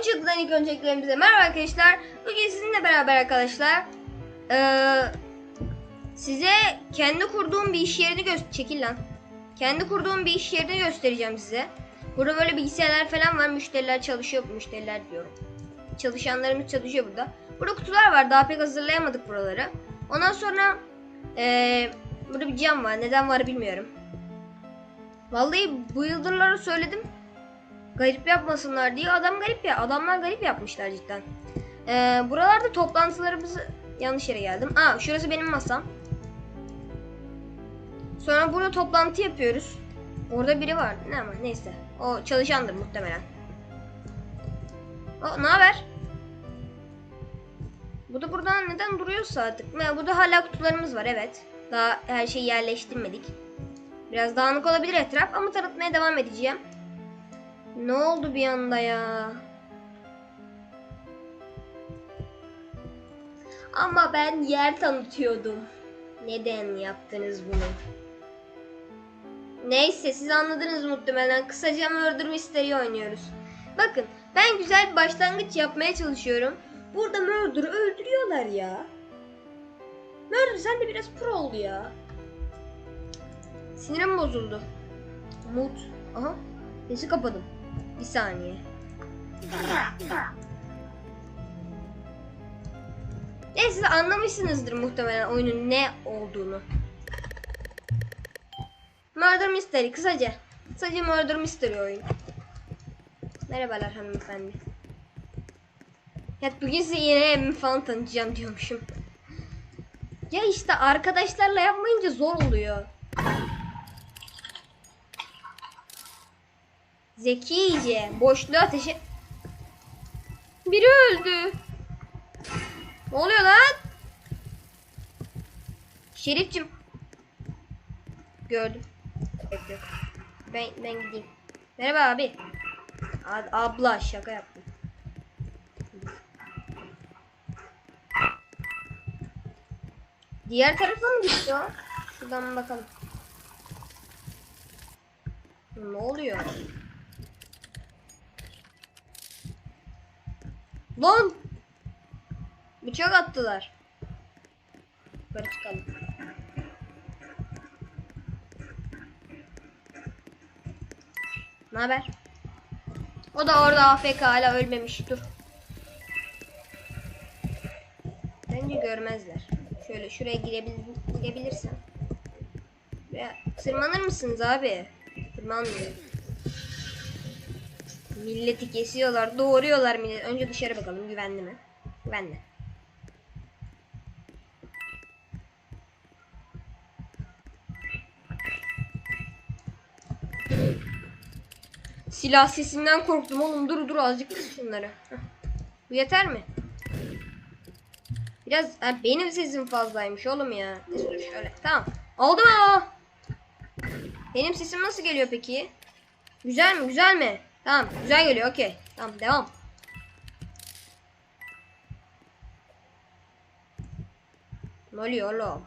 Oyunculuktan ilk önceliklerimize merhaba arkadaşlar. Bugün sizinle beraber arkadaşlar eee, size kendi kurduğum bir iş yerini göster çekil lan. Kendi kurduğum bir iş yerini göstereceğim size. Burada böyle bilgisayarlar falan var. Müşteriler çalışıyor. Müşteriler diyorum. Çalışanlarımız çalışıyor burada. Burada kutular var. Daha pek hazırlayamadık buraları. Ondan sonra eee, burada bir cam var. Neden var bilmiyorum. Vallahi bu yıldırları söyledim garip yapmasınlar diye adam garip ya adamlar garip yapmışlar cidden. Ee, buralarda toplantılarımızı yanlış yere geldim. Aa şurası benim masam. Sonra burada toplantı yapıyoruz. Orada biri var. Ne ama neyse. O çalışandır muhtemelen. O ne haber? Bu da buradan neden duruyorsa artık. Ya, burada hala kutularımız var evet. Daha her şeyi yerleştirmedik. Biraz dağınık olabilir etraf ama tanıtmaya devam edeceğim. Ne oldu bir anda ya? Ama ben yer tanıtıyordum. Neden yaptınız bunu? Neyse siz anladınız muhtemelen. Kısaca Murder Mystery oynuyoruz. Bakın ben güzel bir başlangıç yapmaya çalışıyorum. Burada Murder'ı öldürüyorlar ya. Murder sen de biraz pro ol ya. Sinirim bozuldu. Mut. Aha. Sesi kapadım. Bir saniye. Neyse siz anlamışsınızdır muhtemelen oyunun ne olduğunu. Murder Mystery kısaca. Kısaca Murder Mystery oyun. Merhabalar hanımefendi. Ya bugün size evimi falan tanıtacağım diyormuşum. Ya işte arkadaşlarla yapmayınca zor oluyor. Zekice boşluğa ateşi... Biri öldü. Ne oluyor lan? Şerifçim. Gördüm. Bekle. Ben, ben gideyim. Merhaba abi. A- abla şaka yaptım. Diğer tarafa mı gitti o? Şuradan bakalım. Ne oluyor? Lan! Bıçak attılar. Yukarı çıkalım. Ne haber? O da orada AFK hala ölmemiş. Dur. Bence görmezler. Şöyle şuraya girebil girebilirsem. Ya, tırmanır mısınız abi? Tırmanmıyor. Milleti kesiyorlar, doğuruyorlar millet. Önce dışarı bakalım güvenli mi? Güvenli. Silah sesinden korktum oğlum. Dur dur azıcık kıs şunları. Bu yeter mi? Biraz ha, benim sesim fazlaymış oğlum ya. Dur şöyle. Tamam. Oldu mu? Benim sesim nasıl geliyor peki? Güzel mi? Güzel mi? Tamam. Güzel geliyor. Okey. Tamam. Devam. Ne oluyor oğlum?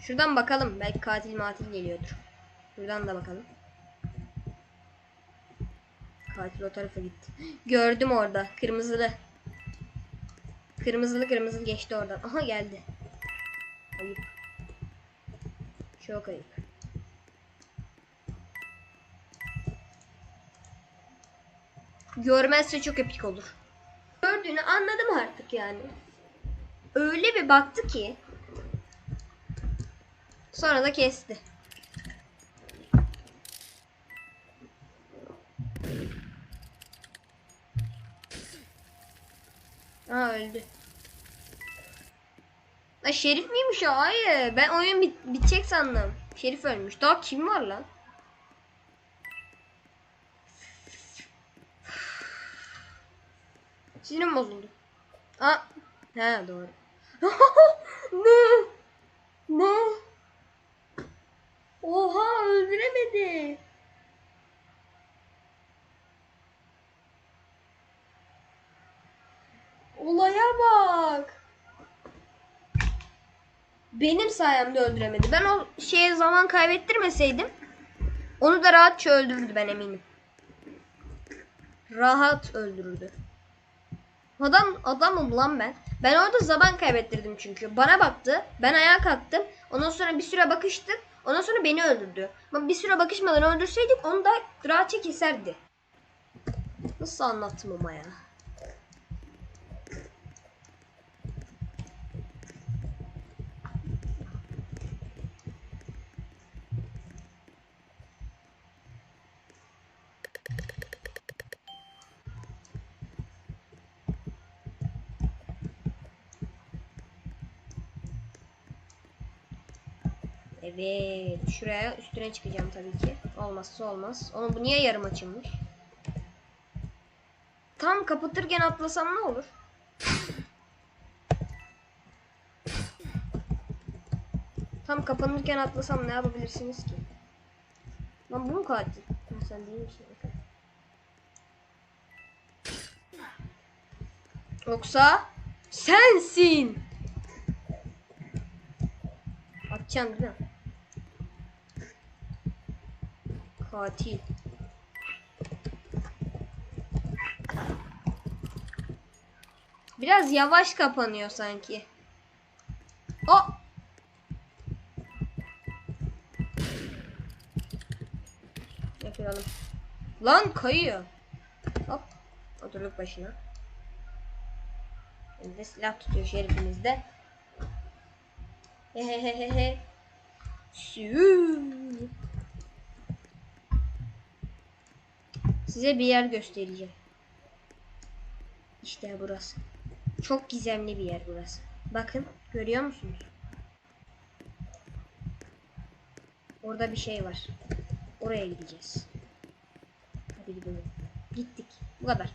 Şuradan bakalım. Belki katil matil geliyordur. Şuradan da bakalım. Katil o tarafa gitti. Gördüm orada. Kırmızılı. Kırmızılı kırmızılı geçti oradan. Aha geldi. Ayıp. Çok ayıp. Görmezse çok epik olur. Gördüğünü anladım artık yani. Öyle bir baktı ki. Sonra da kesti. Aa öldü. La Şerif miymiş o? Hayır. Ben oyun bit bitecek sandım. Şerif ölmüş. Daha kim var lan? Sinirim bozuldu. Aa. He doğru. ne? Ne? Oha öldüremedi. Olaya bak. Benim sayemde öldüremedi. Ben o şeye zaman kaybettirmeseydim onu da rahatça öldürürdü ben eminim. rahat öldürürdü. Adam adamım lan ben. Ben orada zaman kaybettirdim çünkü. Bana baktı. Ben ayağa kalktım. Ondan sonra bir süre bakıştık. Ondan sonra beni öldürdü. Ama bir süre bakışmadan öldürseydik onu da rahatça keserdi. Nasıl anlattım ama ya? Evet. Şuraya üstüne çıkacağım tabii ki. Olmazsa olmaz. Onun bu niye yarım açılmış? Tam kapatırken atlasam ne olur? Tam kapanırken atlasam ne yapabilirsiniz ki? Lan bu mu katil? Sen değil misin? Yoksa sensin. Atacaksın değil mi? Katil. Biraz yavaş kapanıyor sanki. O. Yapalım. Lan kayıyor. Hop. Oturduk başına. Elinde silah tutuyor şerifimiz de. Hehehehe. Sü. Size bir yer göstereceğim. İşte burası. Çok gizemli bir yer burası. Bakın görüyor musunuz? Orada bir şey var. Oraya gideceğiz. Hadi gidelim. Gittik. Bu kadar.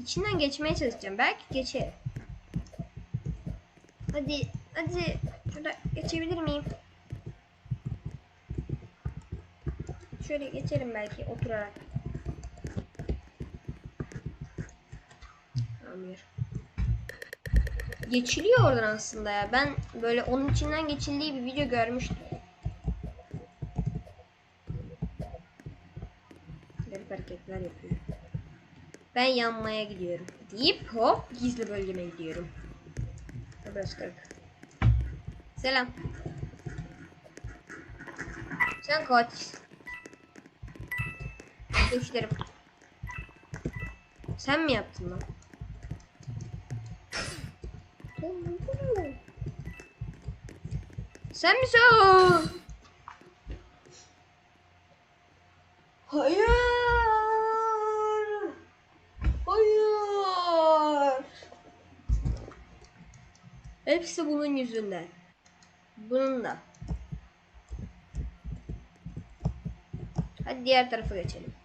İçinden geçmeye çalışacağım. Belki geçerim. Hadi, hadi. Şurada geçebilir miyim? Şöyle geçerim belki oturarak. Geçiliyor oradan aslında ya. Ben böyle onun içinden geçildiği bir video görmüştüm. Garip hareketler yapıyor. Ben yanmaya gidiyorum. Deyip hop gizli bölgeme gidiyorum. Burası kırık. Selam. Sen kaçsın. Görüşlerim. Sen mi yaptın lan? Sen misin o? Hayır. Hayır. Hepsi bunun yüzünden. Bunun da. Hadi diğer tarafa geçelim.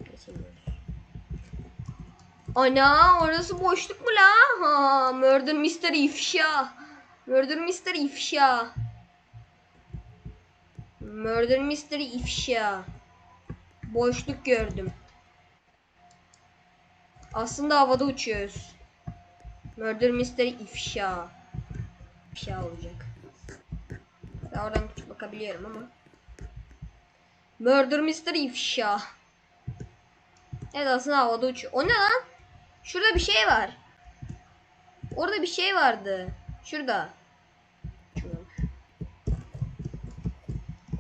Ana orası boşluk mu la? Ha, Murder Mystery ifşa. Murder Mystery ifşa. Murder Mystery ifşa. Boşluk gördüm. Aslında havada uçuyoruz. Murder Mystery ifşa. İfşa olacak. Ben oradan bakabiliyorum ama. Murder Mystery ifşa. Evet aslında havada uçuyor. O ne lan? Şurada bir şey var. Orada bir şey vardı. Şurada.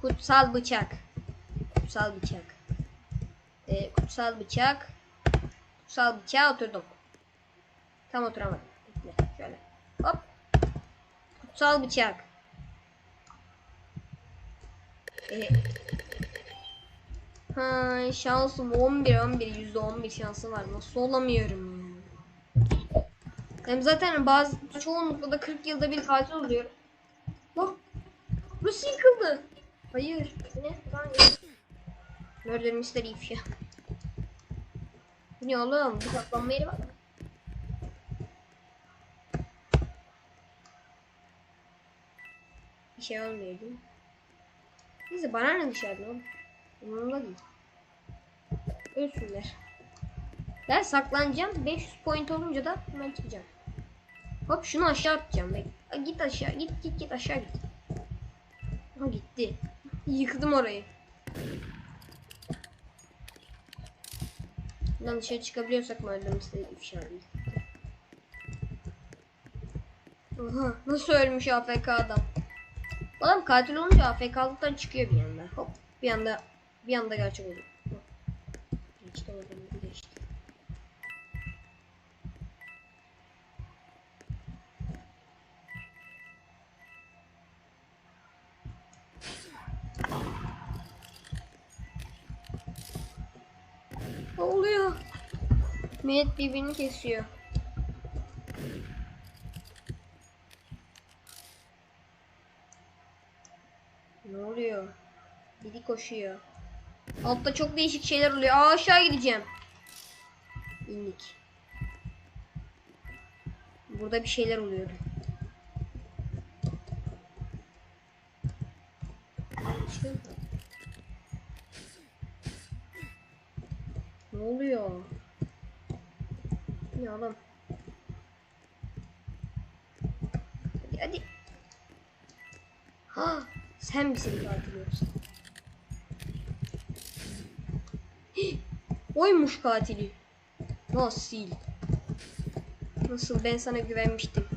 Kutsal bıçak. Kutsal bıçak. Ee, kutsal bıçak. Kutsal bıçağa oturdum. Tam oturamadım. Şöyle. Hop. Kutsal bıçak. Ee, ha, şansım 11 11 yüzde 11 şansı var. Nasıl olamıyorum ya? Hem zaten bazı çoğunlukla da 40 yılda bir katil oluyor. Bak. Burası yıkıldı. Hayır. Ne? Murder Mystery ifşa. Bu ne oğlum? Bu saklanma yeri var mı? Bir şey olmuyor değil mi? Neyse bana ne dışarıda oğlum? Umurumda değil. Ölsünler. Ben saklanacağım. 500 point olunca da hemen çıkacağım. Hop şunu aşağı atacağım. Git aşağı. Git git git aşağı git. Ha gitti. Yıktım orayı. Buradan dışarı çıkabiliyorsak mı öldüğümüzde ifşa değil. Nasıl ölmüş AFK adam. Adam katil olunca AFK'lıktan çıkıyor bir anda. Hop bir anda bir anda gerçek. Hop. Geçti oradan geçti. Ne oluyor? Millet birbirini kesiyor. Ne oluyor? Biri koşuyor. Altta çok değişik şeyler oluyor. Aa aşağı gideceğim. İndik. Burada bir şeyler oluyordu. Ne oluyor? Ne adam? Hadi hadi. Ha, sen misin katil yoksa? Oymuş katili. Nasıl? Nasıl ben sana güvenmiştim.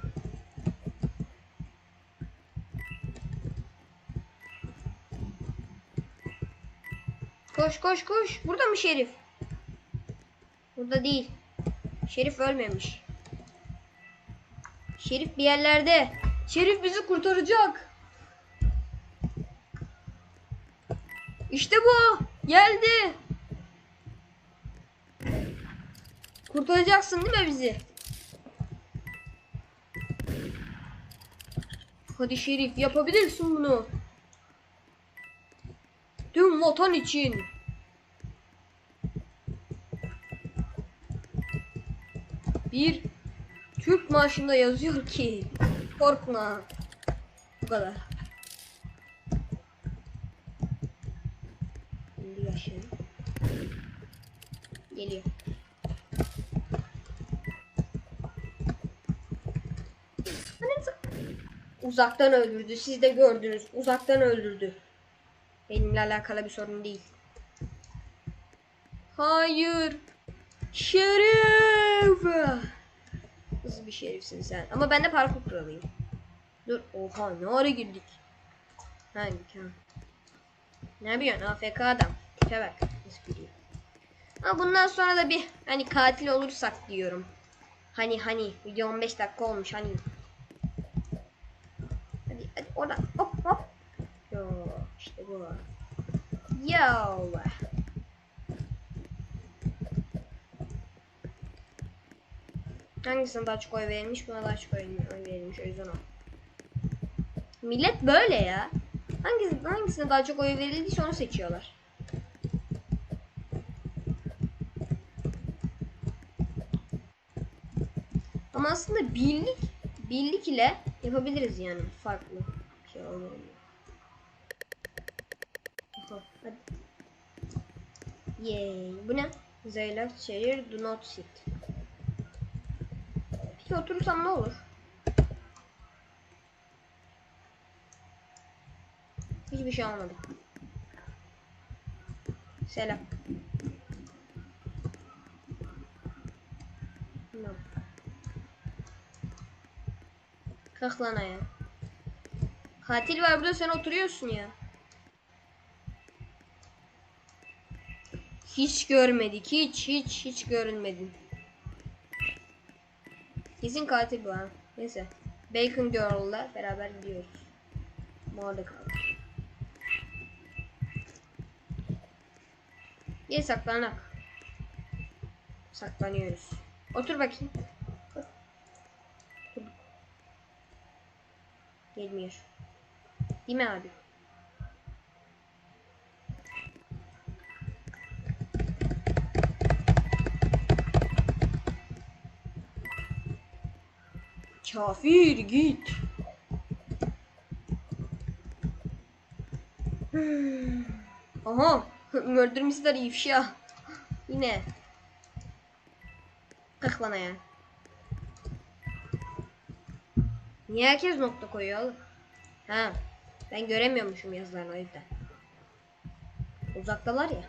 Koş koş koş. Burada mı Şerif? Burada değil. Şerif ölmemiş. Şerif bir yerlerde. Şerif bizi kurtaracak. İşte bu. Geldi. Kurtaracaksın değil mi bizi? Hadi Şerif yapabilirsin bunu. Tüm vatan için. Bir Türk marşında yazıyor ki korkma. Bu kadar. Şimdi. Geliyor. Uzaktan öldürdü. Siz de gördünüz. Uzaktan öldürdü. Benimle alakalı bir sorun değil. Hayır. Şerif. Nasıl bir şerifsin sen? Ama ben de parkur kralıyım. Dur. Oha ne ara girdik. Hangi kan? Ne yapıyorsun? AFK adam. Tipe bak. Gülüyor. Ama bundan sonra da bir hani katil olursak diyorum. Hani hani video 15 dakika olmuş hani. Oradan hop hop. Yo işte bu. Yo. Hangisine daha çok oy verilmiş? Buna daha çok oy verilmiş. O yüzden o. Millet böyle ya. Hangisi, hangisine daha çok oy verildiyse onu seçiyorlar. Ama aslında birlik birlik ile yapabiliriz yani farklı şey olmuyor. Aha, hadi. Yay. Bu ne? Zeyla şehir do not sit. Peki oturursam ne olur? Hiçbir şey almadım. Selam. Tamam. Kalk. Katil var burada sen oturuyorsun ya. Hiç görmedik. Hiç hiç hiç görülmedin. Kesin katil bu ha. Neyse. Bacon Girl'la beraber gidiyoruz. Orada kaldı. Gel saklanak. Saklanıyoruz. Otur bakayım. Gelmiyor. Değil mi abi? Kafir git. Hmm. Aha. Mystery ifşa. Yine. Kalk lan ayağa. Niye herkes nokta koyuyor? Ha. Ben göremiyormuşum yazılarını o yüzden. Uzaktalar ya.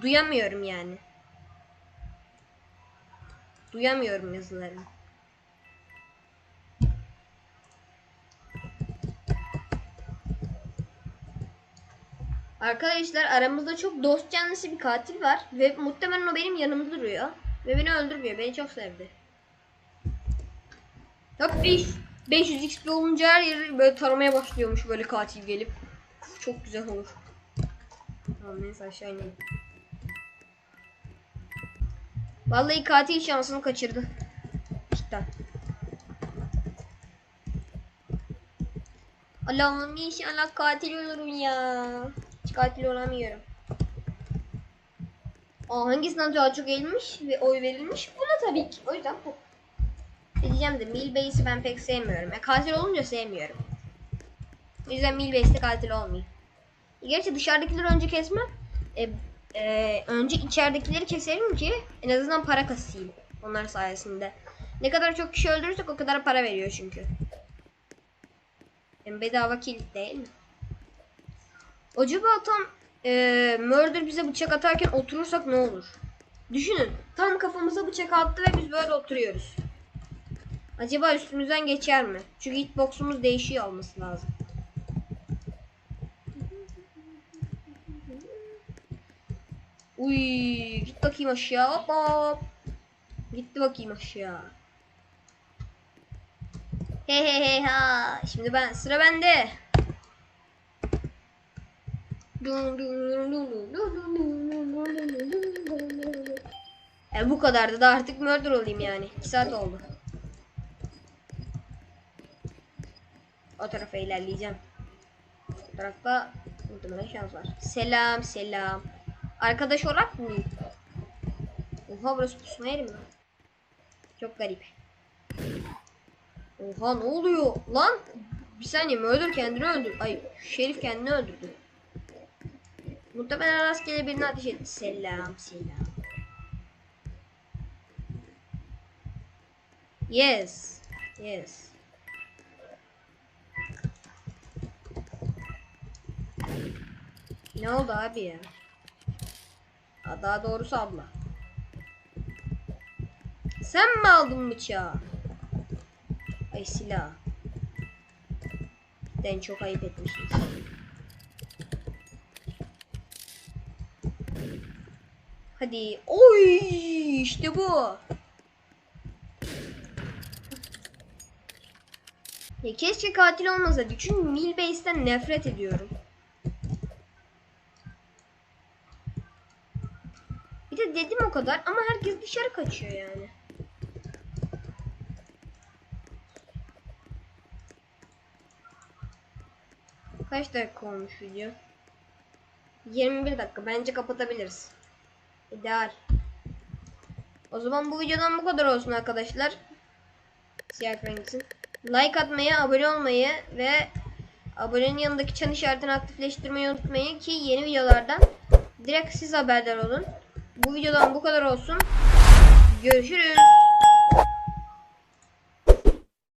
Duyamıyorum yani. Duyamıyorum yazılarını. Arkadaşlar aramızda çok dost canlısı bir katil var ve muhtemelen o benim yanımda duruyor ve beni öldürmüyor. Beni çok sevdi. Yok 500, 500 XP olunca her yeri böyle taramaya başlıyormuş böyle katil gelip. Çok güzel olur. Tamam neyse aşağı inelim. Vallahi katil şansını kaçırdı. Cidden. Allah'ım inşallah katil olurum ya. Hiç katil olamıyorum. Aa, hangisinden daha çok eğilmiş ve oy verilmiş? Buna tabii ki. O yüzden bu. Diyeceğim de Milbase'i ben pek sevmiyorum. E, katil olunca sevmiyorum. O yüzden Milbase'de katil olmayayım. Gerçi dışarıdakileri önce kesmem. E, e, önce içeridekileri keserim ki en azından para kasayım. Onlar sayesinde. Ne kadar çok kişi öldürürsek o kadar para veriyor çünkü. Hem bedava kilit değil mi? Acaba tam e, Murder bize bıçak atarken oturursak ne olur? Düşünün. Tam kafamıza bıçak attı ve biz böyle oturuyoruz. Acaba üstümüzden geçer mi? Çünkü hitbox'umuz değişiyor olması lazım. Uy, git bakayım aşağı. Hop hop. Gitti bakayım aşağı. He he he ha. Şimdi ben sıra bende. E bu kadardı da artık murder olayım yani. 2 saat oldu. O tarafa ilerleyeceğim. O tarafta muhtemelen şans var. Selam selam. Arkadaş olarak mı? Oha burası pusma yeri mi? Çok garip. Oha ne oluyor lan? Bir saniye murder kendini öldür. Ay şerif kendini öldürdü. Muhtemelen rastgele birine ateş etti. Selam selam. Yes. Yes. Ne oldu abi ya? Ha, daha doğrusu abla. Sen mi aldın bıçağı? Ay silah. Den çok ayıp etmişiz. Hadi. Oy işte bu. Ya keşke katil olmasaydı. Çünkü Milbase'den nefret ediyorum. Bir de dedim o kadar ama herkes dışarı kaçıyor yani. Kaç dakika olmuş video? 21 dakika. Bence kapatabiliriz. İdeal. O zaman bu videodan bu kadar olsun arkadaşlar. Siyah. Like atmayı, abone olmayı ve abonenin yanındaki çan işaretini aktifleştirmeyi unutmayın ki yeni videolardan direkt siz haberdar olun. Bu videodan bu kadar olsun. Görüşürüz.